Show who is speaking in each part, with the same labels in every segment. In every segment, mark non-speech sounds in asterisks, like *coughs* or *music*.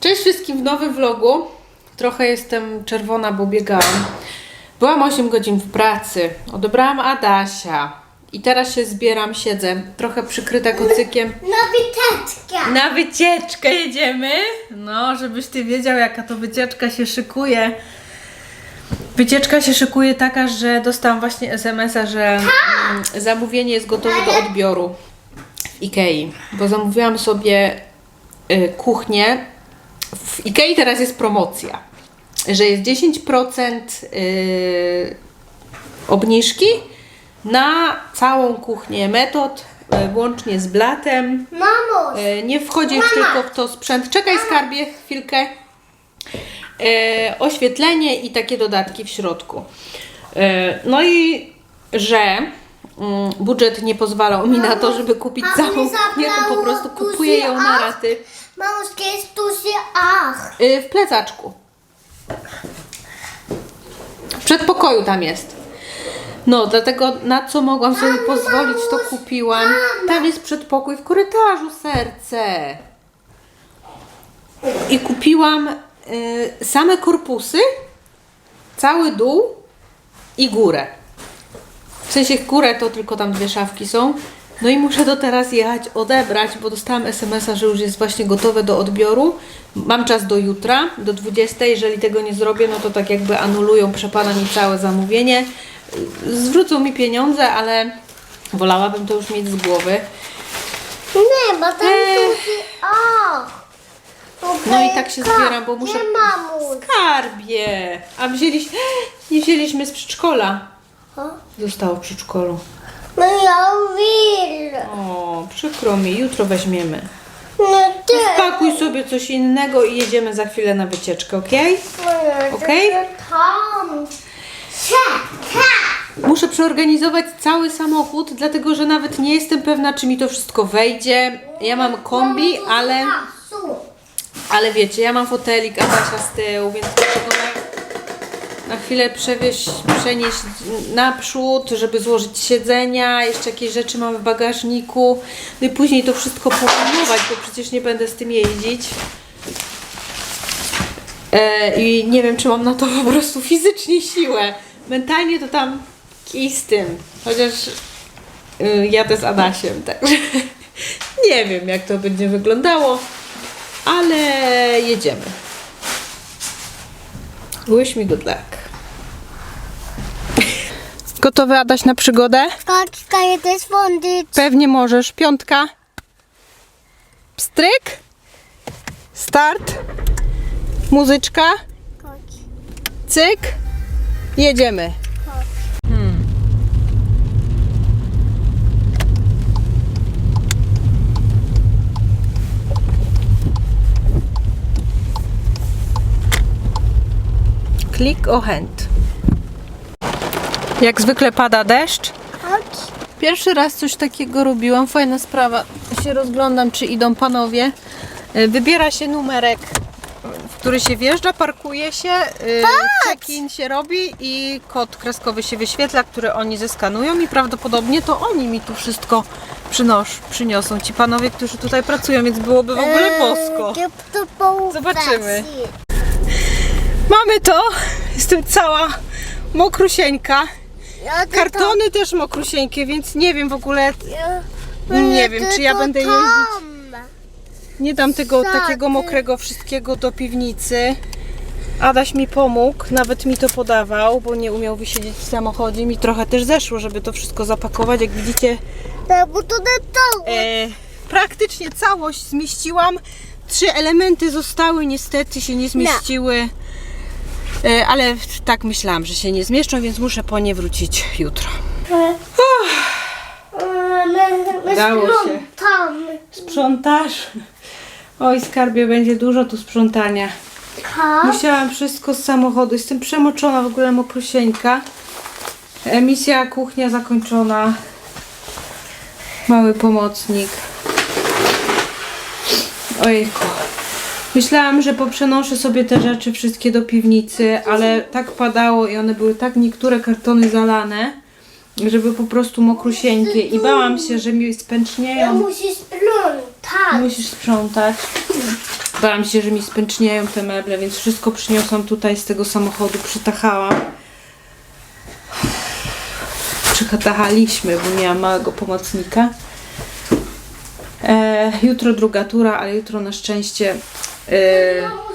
Speaker 1: Cześć wszystkim w nowym vlogu. Trochę jestem czerwona, bo biegałam. Byłam 8 godzin w pracy. Odebrałam Adasia. I teraz się zbieram, siedzę. Trochę przykryta kocykiem.
Speaker 2: Na wyteczkę.
Speaker 1: Na wycieczkę jedziemy. No, żebyś ty wiedział, jaka to wycieczka się szykuje. Wycieczka się szykuje taka, że dostałam właśnie SMS-a, że mm, zamówienie jest gotowe do odbioru w Ikei. Bo zamówiłam sobie y, kuchnię. W Ikei teraz jest promocja, że jest 10% y, obniżki na całą kuchnię metod, y, łącznie z blatem.
Speaker 2: Mamo,
Speaker 1: E, Nie wchodzi już tylko w to sprzęt. Czekaj skarbie chwilkę. E, oświetlenie i takie dodatki w środku. E, no i że mm, budżet nie pozwalał mi na to, żeby kupić całą kuchnię, to po prostu kupuję ją na
Speaker 2: ach.
Speaker 1: Raty
Speaker 2: mamuszka jest duży ach.
Speaker 1: E, w plecaczku. W przedpokoju tam jest. No, dlatego na co mogłam sobie
Speaker 2: Mamo,
Speaker 1: pozwolić, to
Speaker 2: mamuś,
Speaker 1: kupiłam.
Speaker 2: mama.
Speaker 1: Tam jest przedpokój w korytarzu, serce. I kupiłam y, same korpusy, cały dół i górę. W sensie górę to tylko tam dwie szafki są. No i muszę to teraz jechać odebrać, bo dostałam SMS-a, że już jest właśnie gotowe do odbioru. Mam czas do jutra, do 20. Jeżeli tego nie zrobię, no to tak jakby anulują, przepada mi całe zamówienie. Zwrócą mi pieniądze, ale wolałabym to już mieć z głowy.
Speaker 2: Nie, bo tam
Speaker 1: Eee.
Speaker 2: ach.
Speaker 1: No i tak się zbieram, bo muszę...
Speaker 2: Nie, mamuś.
Speaker 1: Skarbie! A wzięliśmy... *gasps* Nie wzięliśmy z przedszkola. Zostało w przedszkolu.
Speaker 2: Will.
Speaker 1: O, przykro mi, jutro weźmiemy.
Speaker 2: No ty.
Speaker 1: Spakuj sobie coś innego i jedziemy za chwilę na wycieczkę, ok?
Speaker 2: To Tam.
Speaker 1: Muszę przeorganizować cały samochód, dlatego że nawet nie jestem pewna, czy mi to wszystko wejdzie. Ja mam kombi, ale, ale wiecie, ja mam fotelik Adasia z tyłu, więc muszę na, chwilę przewieźć, przenieść naprzód, żeby złożyć siedzenia, jeszcze jakieś rzeczy mam w bagażniku. No i później to wszystko pomalować, bo przecież nie będę z tym jeździć. E, I nie wiem, czy mam na to po prostu fizycznie siłę. Mentalnie to tam kij z tym. Chociaż y, jadę z Adasiem, także *laughs* nie wiem, jak to będzie wyglądało, ale jedziemy. Wish me good luck. Gotowy Adaś na przygodę?
Speaker 2: Kaczka jedę swądzić.
Speaker 1: Pewnie możesz. Piątka. Pstryk. Start. Muzyczka. Cyk. Jedziemy. Hmm. Klik o. Jak zwykle pada deszcz. Pierwszy raz coś takiego robiłam. Fajna sprawa. Się rozglądam, czy idą panowie. E, Wybiera się numerek, w który się wjeżdża, parkuje się, e, check-in się robi i kod kreskowy się wyświetla, który oni zeskanują i prawdopodobnie to oni mi tu wszystko przynosz, przyniosą. Ci panowie, którzy tutaj pracują, więc byłoby w ogóle bosko.
Speaker 2: Eee, to po
Speaker 1: Zobaczymy. Mamy to. Jestem cała mokrusieńka.
Speaker 2: Ja tylko-
Speaker 1: Kartony też mokrusieńkie, więc nie wiem w ogóle,
Speaker 2: ja-
Speaker 1: Nie wiem, czy ja
Speaker 2: tylko
Speaker 1: będę
Speaker 2: tam.
Speaker 1: Nie dam tego
Speaker 2: Wsady.
Speaker 1: takiego mokrego wszystkiego do piwnicy. Adaś mi pomógł, nawet mi to podawał, bo nie umiał wysiedzieć w samochodzie. Mi trochę też zeszło, żeby to wszystko zapakować. Jak widzicie,
Speaker 2: No, bo to.
Speaker 1: e, praktycznie całość zmieściłam. Trzy elementy zostały, niestety się nie zmieściły. E, ale tak myślałam, że się nie zmieszczą, więc muszę po nie wrócić jutro. Udało się.
Speaker 2: Tam.
Speaker 1: Sprzątasz? Oj, skarbie, będzie dużo tu sprzątania.
Speaker 2: Tak.
Speaker 1: Musiałam wszystko z samochodu. Jestem przemoczona w ogóle mokrusieńka. Emisja kuchnia zakończona. Mały pomocnik. Ojejku. Myślałam, że poprzenoszę sobie te rzeczy wszystkie do piwnicy, ale tak padało i one były tak niektóre kartony zalane, żeby po prostu mokrusieńkie i bałam się, że mi
Speaker 2: Ja
Speaker 1: spęcznieją.
Speaker 2: musisz splątać.
Speaker 1: Musisz sprzątać. Bałam się, że mi spęcznieją te meble, więc wszystko przyniosłam tutaj z tego samochodu, przytachałam. Przytachaliśmy, bo miałam małego pomocnika. E, jutro druga tura, ale jutro na szczęście... E,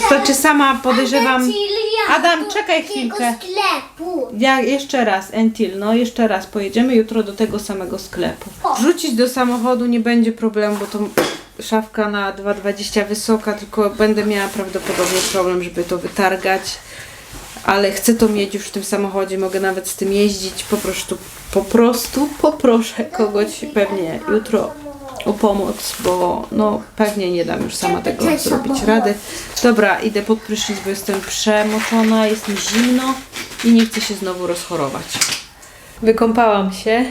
Speaker 1: to znaczy sama podejrzewam... Adam, czekaj chwilkę.
Speaker 2: sklepu.
Speaker 1: Ja jeszcze raz, Entil, no jeszcze raz pojedziemy jutro do tego samego sklepu. Wrzucić do samochodu nie będzie problemu, bo to szafka na 2,20 wysoka, tylko będę miała prawdopodobnie problem, żeby to wytargać. Ale chcę to mieć już w tym samochodzie, mogę nawet z tym jeździć. Po prostu, po prostu poproszę kogoś pewnie jutro o pomoc, bo no pewnie nie dam już sama tego zrobić rady. Dobra, idę pod prysznic, bo jestem przemoczona, jest mi zimno i nie chcę się znowu rozchorować. Wykąpałam się.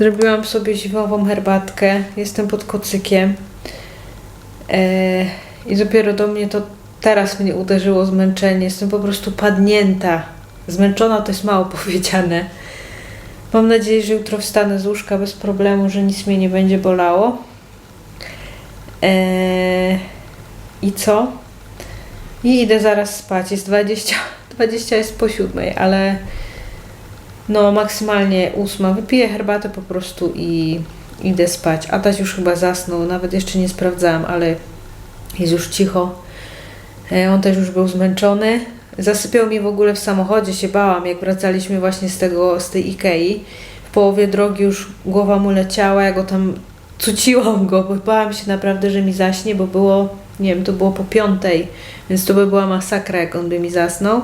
Speaker 1: Zrobiłam sobie zimową herbatkę. Jestem pod kocykiem. Eee, I dopiero do mnie to teraz mnie uderzyło zmęczenie. Jestem po prostu padnięta. Zmęczona to jest mało *laughs* powiedziane. Mam nadzieję, że jutro wstanę z łóżka bez problemu, że nic mnie nie będzie bolało. Eee, I co? I idę zaraz spać. Jest 20, 20 *laughs* jest po siódmej, ale no maksymalnie ósma. Wypiję herbatę po prostu i idę spać. Adaś już chyba zasnął, nawet jeszcze nie sprawdzałam, ale jest już cicho. E, On też już był zmęczony. Zasypiał mi w ogóle w samochodzie, się bałam, jak wracaliśmy właśnie z tego, z tej Ikei. W połowie drogi już głowa mu leciała, ja go tam cuciłam go, bo bałam się naprawdę, że mi zaśnie, bo było, nie wiem, to było po piątej, więc to by była masakra, jak on by mi zasnął.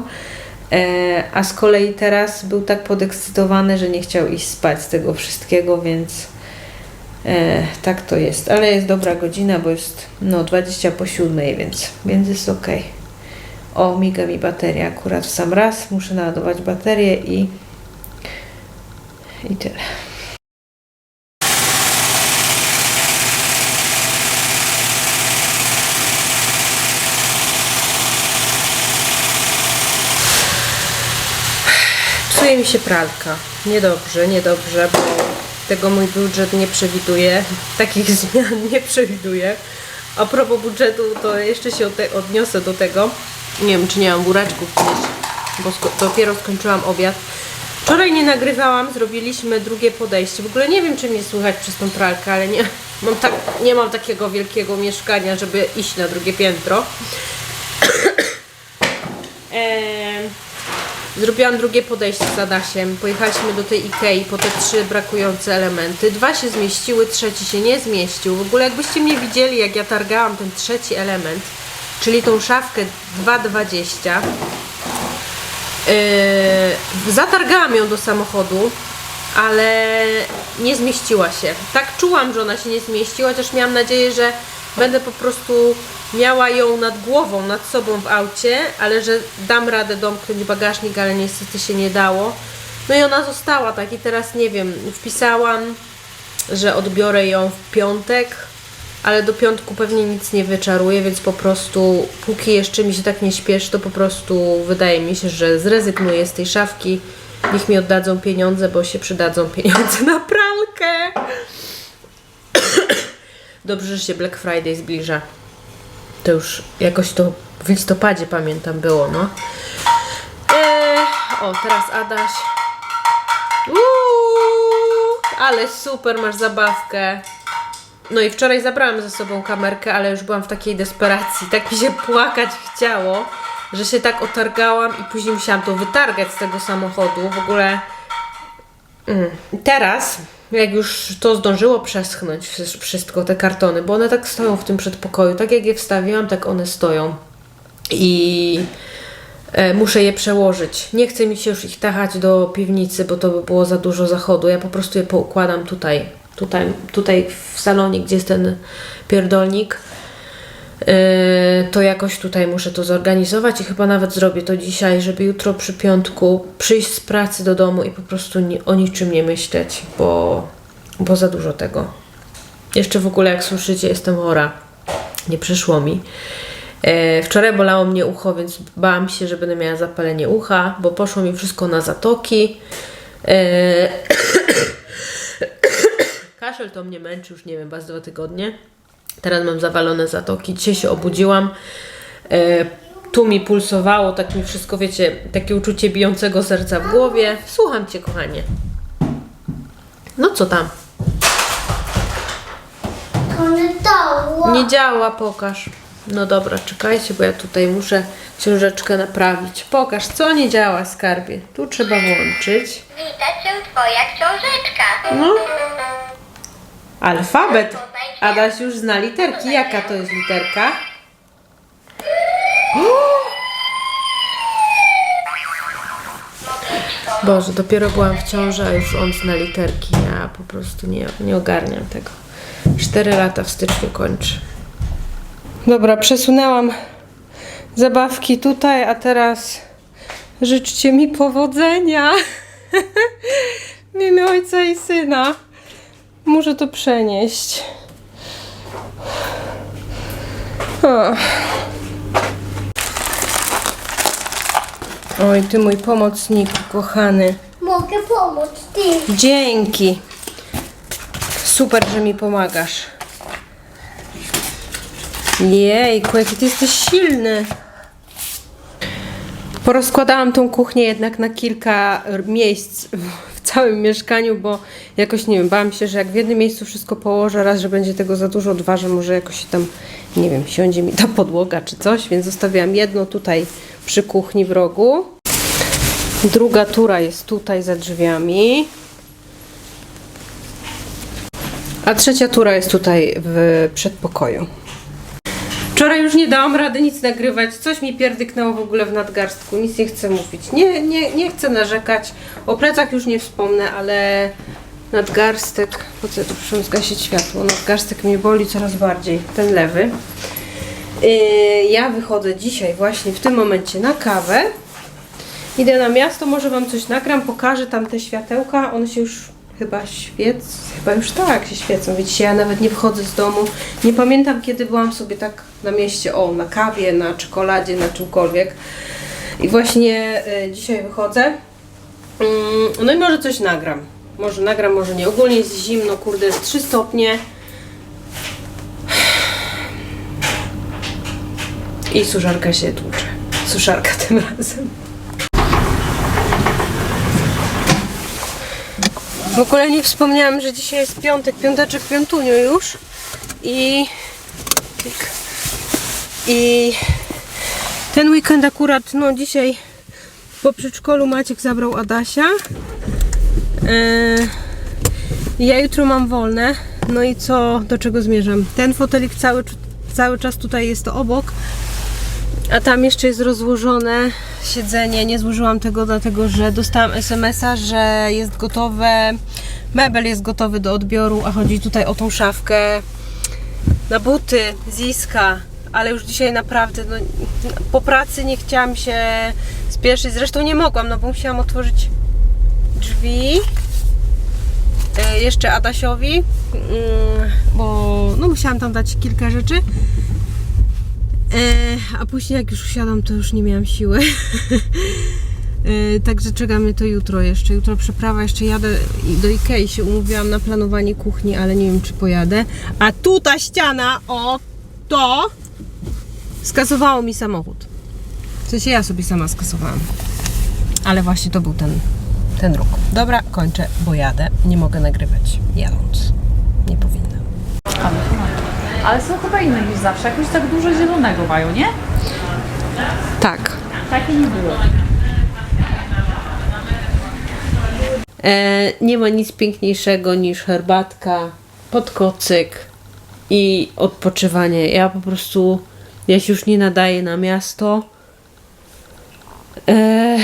Speaker 1: E, a z kolei teraz był tak podekscytowany, że nie chciał iść spać z tego wszystkiego, więc e, tak to jest. Ale jest dobra godzina, bo jest no 20 po 7, więc, więc jest ok. O, miga mi bateria akurat w sam raz. Muszę naładować baterię i i tyle. Psuje mi się pralka. Niedobrze, niedobrze, bo tego mój budżet nie przewiduje. *laughs* Takich zmian nie przewiduje. A propos budżetu, to jeszcze się odniosę do tego. Nie wiem, czy nie mam buraczków gdzieś, bo sko- dopiero skończyłam obiad. Wczoraj nie nagrywałam, zrobiliśmy drugie podejście. W ogóle nie wiem, czy mnie słychać przez tą pralkę, ale nie *laughs* mam, tak, nie mam takiego wielkiego mieszkania, żeby iść na drugie piętro. *coughs* Zrobiłam drugie podejście z Adasiem. Pojechaliśmy do tej Ikei po te trzy brakujące elementy. Dwa się zmieściły, trzeci się nie zmieścił. W ogóle jakbyście mnie widzieli, jak ja targałam ten trzeci element, czyli tą szafkę 2,20 Yy, zatargałam ją do samochodu, ale nie zmieściła się. Tak czułam, że ona się nie zmieści, chociaż miałam nadzieję, że będę po prostu miała ją nad głową, nad sobą w aucie, ale że dam radę domknąć bagażnik, ale niestety się nie dało. No i ona została tak i teraz nie wiem, wpisałam, że odbiorę ją w piątek, ale do piątku pewnie nic nie wyczaruję, więc po prostu póki jeszcze mi się tak nie śpieszy, to po prostu wydaje mi się, że zrezygnuję z tej szafki. Niech mi oddadzą pieniądze, bo się przydadzą *laughs* pieniądze na pralkę. *coughs* Dobrze, że się Black Friday zbliża. To już jakoś to w listopadzie pamiętam było, no. Eee, o, teraz Adaś. Uuu, ale super, masz zabawkę. No i wczoraj zabrałam ze sobą kamerkę, ale już byłam w takiej desperacji. Tak mi się płakać chciało, że się tak otargałam i później musiałam to wytargać z tego samochodu. W ogóle mm. teraz, jak już to zdążyło przeschnąć wszy- wszystko, te kartony, bo one tak stoją w tym przedpokoju, tak jak je wstawiłam, tak one stoją. I e, muszę je przełożyć. Nie chce mi się już ich tachać do piwnicy, bo to by było za dużo zachodu. Ja po prostu je poukładam tutaj, tutaj, tutaj w salonie, gdzie jest ten pierdolnik. E, to jakoś tutaj muszę to zorganizować i chyba nawet zrobię to dzisiaj, żeby jutro przy piątku przyjść z pracy do domu i po prostu o niczym nie myśleć, bo, bo za dużo tego. Jeszcze w ogóle, jak słyszycie, jestem chora. Nie przyszło mi. E, wczoraj bolało mnie ucho, więc bałam się, że będę miała zapalenie ucha, bo poszło mi wszystko na zatoki. Kaszel to mnie męczy już, nie wiem, z dwa tygodnie. Teraz mam zawalone zatoki. Dzisiaj się obudziłam. E, tu mi pulsowało, tak mi wszystko, wiecie, takie uczucie bijącego serca w głowie. Słucham Cię, kochanie. No co tam?
Speaker 2: Nie
Speaker 1: działa, pokaż. No dobra, czekajcie, bo ja tutaj muszę książeczkę naprawić. Pokaż, co nie działa, skarbie. Tu trzeba włączyć.
Speaker 3: Widać, że twoja książeczka.
Speaker 1: No. Alfabet. Adaś już zna literki. Jaka to jest literka? Boże, dopiero byłam w ciąży, a już on zna literki. Ja po prostu nie, nie ogarniam tego. Cztery lata w styczniu kończy. Dobra, przesunęłam zabawki tutaj, a teraz życzcie mi powodzenia. *laughs* W imię ojca i syna. Muszę to przenieść. O. Oj, ty mój pomocniku, kochany.
Speaker 2: Mogę pomóc ty.
Speaker 1: Dzięki. Super, że mi pomagasz. Jejku, jaki ty jesteś silny. Porozkładałam tą kuchnię jednak na kilka miejsc całym mieszkaniu, bo jakoś nie wiem, bałam się, że jak w jednym miejscu wszystko położę, raz, że będzie tego za dużo, dwa, że może jakoś tam, nie wiem, siądzie mi ta podłoga czy coś, więc zostawiłam jedno tutaj przy kuchni w rogu. Druga tura jest tutaj za drzwiami. A trzecia tura jest tutaj w przedpokoju. Wczoraj już nie dałam rady nic nagrywać. Coś mi pierdyknęło w ogóle w nadgarstku. Nic nie chcę mówić. Nie, nie, nie chcę narzekać. O plecach już nie wspomnę, ale nadgarstek. Po co tu przyszłam zgasić światło? Nadgarstek mnie boli coraz bardziej. Ten lewy. Yy, ja wychodzę dzisiaj właśnie w tym momencie na kawę. Idę na miasto, może Wam coś nagram, pokażę tam te światełka. One się już chyba świecą, chyba już tak się świecą. Widzicie, ja nawet nie wchodzę z domu. Nie pamiętam, kiedy byłam sobie tak na mieście, o, na kawie, na czekoladzie, na czymkolwiek. I właśnie y, dzisiaj wychodzę. Mm, no i może coś nagram. Może nagram, może nie. Ogólnie jest zimno, kurde, jest 3 stopnie. I suszarka się tłucze. Suszarka tym razem. W ogóle nie wspomniałam, że dzisiaj jest piątek, piąteczek, piątunio już. I... I... Ten weekend akurat, no dzisiaj po przedszkolu Maciek zabrał Adasia. Yy, ja jutro mam wolne. No i co, do czego zmierzam? Ten fotelik cały, cały czas tutaj jest to obok. A tam jeszcze jest rozłożone siedzenie. Nie złożyłam tego dlatego, że dostałam SMS-a, że jest gotowe, mebel jest gotowy do odbioru, a chodzi tutaj o tą szafkę na buty z Iska. Ale już dzisiaj naprawdę no, po pracy nie chciałam się spieszyć. Zresztą nie mogłam, no bo musiałam otworzyć drzwi e, jeszcze Adasiowi, mm, bo no, musiałam tam dać kilka rzeczy. E, a później jak już usiadłam, to już nie miałam siły. *laughs* e, także czekamy to jutro jeszcze. Jutro przeprawa, jeszcze jadę do Ikei się umówiłam na planowanie kuchni, ale nie wiem czy pojadę. A tu ta ściana, o to skasowało mi samochód. W sensie ja sobie sama skasowałam. Ale właśnie to był ten, ten róg. Dobra, kończę, bo jadę. Nie mogę nagrywać jadąc. Nie powinnam.
Speaker 4: Ale, są chyba inne niż zawsze. Jakoś tak dużo zielonego mają, nie?
Speaker 1: Tak.
Speaker 4: Takie nie było.
Speaker 1: E, nie ma nic piękniejszego niż herbatka, podkocyk i odpoczywanie. Ja po prostu, ja się już nie nadaję na miasto. E,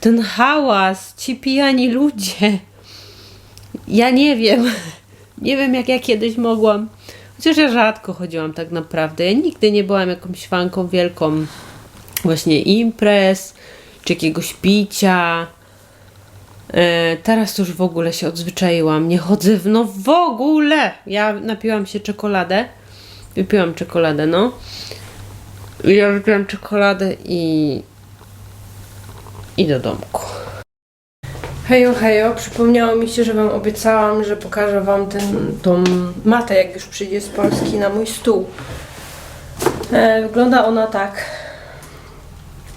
Speaker 1: ten hałas, ci pijani ludzie. Ja nie wiem. Nie wiem, jak ja kiedyś mogłam. Chociaż ja rzadko chodziłam tak naprawdę. Ja nigdy nie byłam jakąś fanką wielką właśnie imprez, czy jakiegoś picia. E, teraz już w ogóle się odzwyczaiłam. Nie chodzę w, no w ogóle. Ja napiłam się czekoladę. Wypiłam czekoladę, no. I Ja wypiłam czekoladę i... I do domku. Hejo, hejo, przypomniało mi się, że Wam obiecałam, że pokażę Wam ten, tą matę, jak już przyjdzie z Polski na mój stół. E, wygląda ona tak.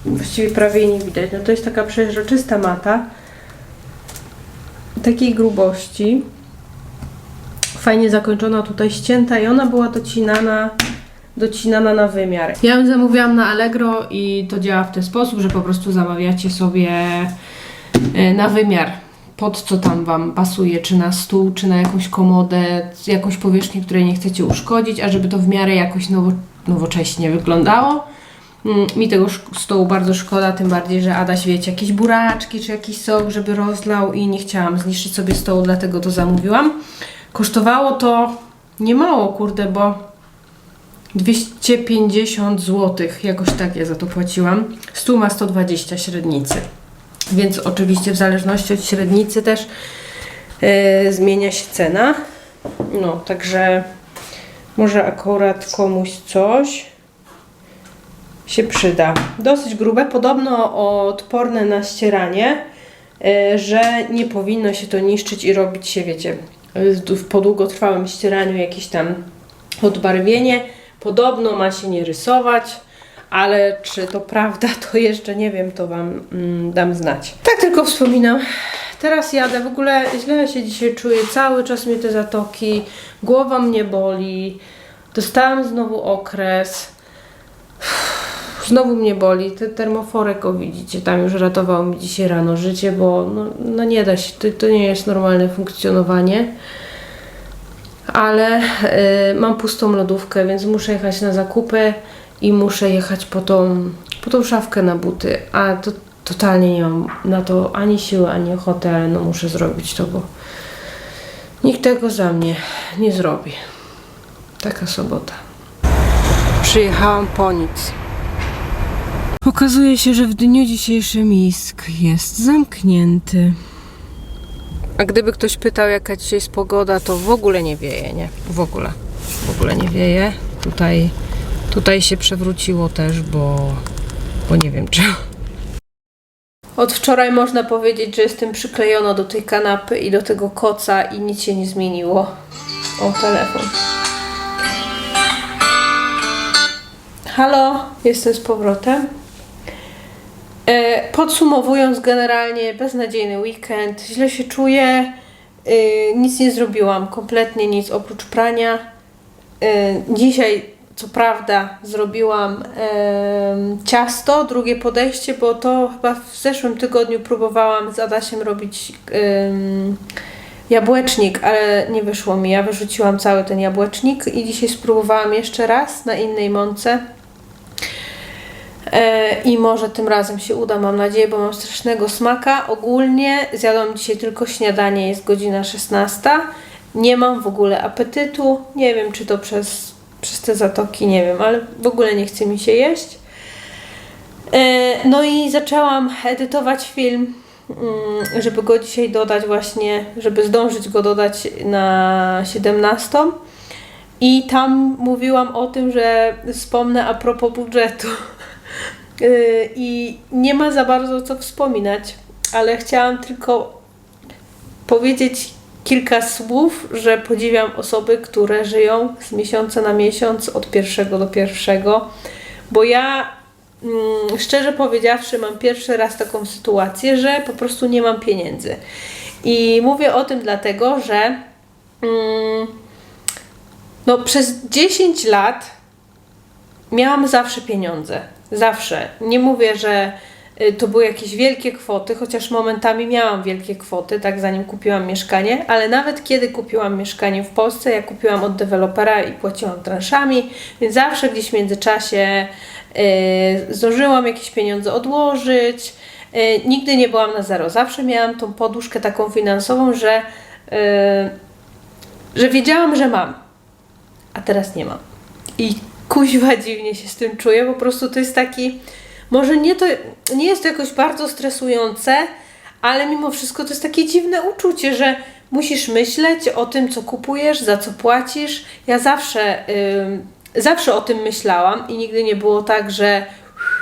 Speaker 1: Właściwie prawie jej nie widać. No to jest taka przeźroczysta mata. Takiej grubości. Fajnie zakończona, tutaj ścięta i ona była docinana docinana na wymiar. Ja ją zamówiłam na Allegro i to działa w ten sposób, że po prostu zamawiacie sobie e, na wymiar pod co tam Wam pasuje, czy na stół, czy na jakąś komodę, jakąś powierzchnię, której nie chcecie uszkodzić, a żeby to w miarę jakoś nowo, nowocześnie wyglądało. Mm, Mi tego stołu bardzo szkoda, tym bardziej, że Adaś, wiecie, jakieś buraczki, czy jakiś sok, żeby rozlał i nie chciałam zniszczyć sobie stołu, dlatego to zamówiłam. Kosztowało to niemało, kurde, bo 250 zł, jakoś tak ja za to płaciłam. Stół ma 120 średnicy. Więc oczywiście w zależności od średnicy też e, zmienia się cena. No, także może akurat komuś coś się przyda. Dosyć grube, podobno odporne na ścieranie, e, że nie powinno się to niszczyć i robić się, wiecie, po długotrwałym ścieraniu jakieś tam odbarwienie. Podobno ma się nie rysować, ale czy to prawda, to jeszcze nie wiem, to Wam mm, dam znać. Tak tylko wspominam. Teraz jadę, w ogóle źle się dzisiaj czuję, cały czas mnie te zatoki, głowa mnie boli, dostałam znowu okres. Znowu mnie boli, ten termoforek, o widzicie, tam już ratował mi dzisiaj rano życie, bo no, no nie da się, to, to nie jest normalne funkcjonowanie ale y, mam pustą lodówkę, więc muszę jechać na zakupy i muszę jechać po tą, po tą szafkę na buty, a to totalnie nie mam na to ani siły, ani ochoty, ale no muszę zrobić to, bo nikt tego za mnie nie zrobi. Taka sobota. Przyjechałam po nic. Okazuje się, że w dniu dzisiejszym Misk jest zamknięty. A gdyby ktoś pytał, jaka dzisiaj jest pogoda, to w ogóle nie wieje, nie? W ogóle. W ogóle nie wieje. Tutaj, tutaj się przewróciło też, bo, bo nie wiem czemu. Od wczoraj można powiedzieć, że jestem przyklejona do tej kanapy i do tego koca i nic się nie zmieniło. O, telefon. Halo, jestem z powrotem. E, Podsumowując, generalnie beznadziejny weekend, źle się czuję, y, nic nie zrobiłam, kompletnie nic oprócz prania. Y, dzisiaj, co prawda, zrobiłam ciasto, drugie podejście, bo to chyba w zeszłym tygodniu próbowałam z Adasiem robić jabłecznik, ale nie wyszło mi. Ja wyrzuciłam cały ten jabłecznik i dzisiaj spróbowałam jeszcze raz na innej mące. E, I może tym razem się uda, mam nadzieję, bo mam strasznego smaka. Ogólnie zjadłam dzisiaj tylko śniadanie, jest godzina 16. Nie mam w ogóle apetytu. Nie wiem, czy to przez, przez te zatoki, nie wiem, ale w ogóle nie chce mi się jeść. E, No i zaczęłam edytować film, mm, żeby go dzisiaj dodać właśnie, żeby zdążyć go dodać na 17. I tam mówiłam o tym, że wspomnę a propos budżetu. Yy, I nie ma za bardzo co wspominać, ale chciałam tylko powiedzieć kilka słów, że podziwiam osoby, które żyją z miesiąca na miesiąc, od pierwszego do pierwszego, bo ja mm, szczerze powiedziawszy, mam pierwszy raz taką sytuację, że po prostu nie mam pieniędzy. I mówię o tym dlatego, że mm, no, przez 10 lat miałam zawsze pieniądze. Zawsze. Nie mówię, że y, to były jakieś wielkie kwoty, chociaż momentami miałam wielkie kwoty, tak zanim kupiłam mieszkanie, ale nawet kiedy kupiłam mieszkanie w Polsce, ja kupiłam od dewelopera i płaciłam transzami, więc zawsze gdzieś w międzyczasie y, zdążyłam jakieś pieniądze odłożyć. Y, nigdy nie byłam na zero. Zawsze miałam tą poduszkę taką finansową, że, y, że wiedziałam, że mam, a teraz nie mam. I kuźwa dziwnie się z tym czuję, po prostu to jest taki, może nie to, nie jest to jakoś bardzo stresujące, ale mimo wszystko to jest takie dziwne uczucie, że musisz myśleć o tym, co kupujesz, za co płacisz. Ja zawsze, ym, zawsze o tym myślałam i nigdy nie było tak, że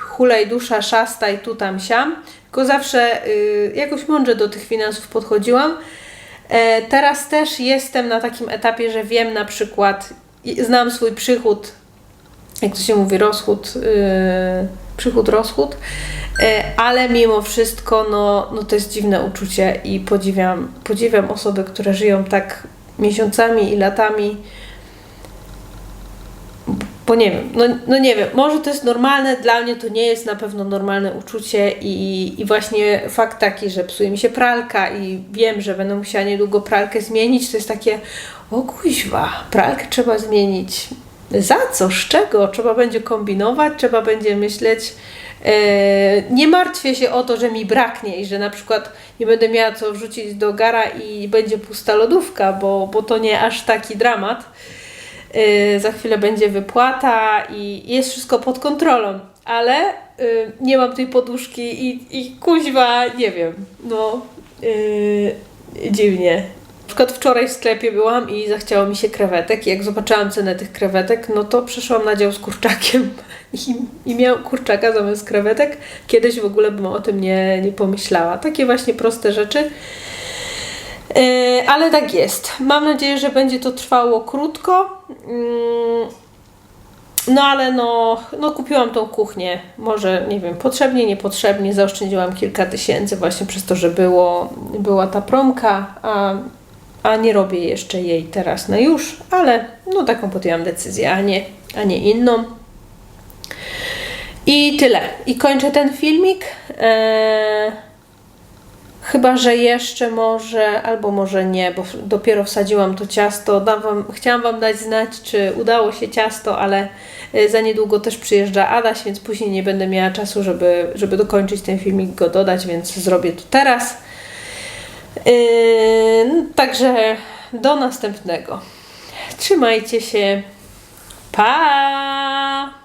Speaker 1: hulaj dusza, szasta i tu tam siam, tylko zawsze y, jakoś mądrze do tych finansów podchodziłam. E, teraz też jestem na takim etapie, że wiem na przykład, znam swój przychód, jak to się mówi, rozchód, y, przychód, rozchód, e, ale mimo wszystko, no, no to jest dziwne uczucie i podziwiam, podziwiam osoby, które żyją tak miesiącami i latami bo nie wiem, no, no nie wiem, może to jest normalne, dla mnie to nie jest na pewno normalne uczucie i, i właśnie fakt taki, że psuje mi się pralka i wiem, że będę musiała niedługo pralkę zmienić, to jest takie, o kuźwa, pralkę trzeba zmienić. Za co? Z czego? Trzeba będzie kombinować, trzeba będzie myśleć. E, nie martwię się o to, że mi braknie i że na przykład nie będę miała co wrzucić do gara i będzie pusta lodówka, bo, bo to nie aż taki dramat. Yy, za chwilę będzie wypłata i jest wszystko pod kontrolą, ale yy, nie mam tej poduszki i, i kuźwa, nie wiem, no yy, dziwnie. Na przykład wczoraj w sklepie byłam i zachciało mi się krewetek i jak zobaczyłam cenę tych krewetek, no to przeszłam na dział z kurczakiem *laughs* i, i miałam kurczaka zamiast krewetek. Kiedyś w ogóle bym o tym nie, nie pomyślała. Takie właśnie proste rzeczy. Yy, ale tak jest. Mam nadzieję, że będzie to trwało krótko. Yy, No ale no, no kupiłam tą kuchnię. Może nie wiem, potrzebnie, niepotrzebnie. Zaoszczędziłam kilka tysięcy właśnie przez to, że było, była ta promka, a, a nie robię jeszcze jej teraz na już, ale no taką podjęłam decyzję, a nie, a nie inną. I tyle. I kończę ten filmik. Eee, Chyba, że jeszcze może, albo może nie, bo dopiero wsadziłam to ciasto. Wam, chciałam Wam dać znać, czy udało się ciasto, ale y, za niedługo też przyjeżdża Adaś, więc później nie będę miała czasu, żeby, żeby dokończyć ten filmik, go dodać, więc zrobię to teraz. Yy, także do następnego. Trzymajcie się. Pa!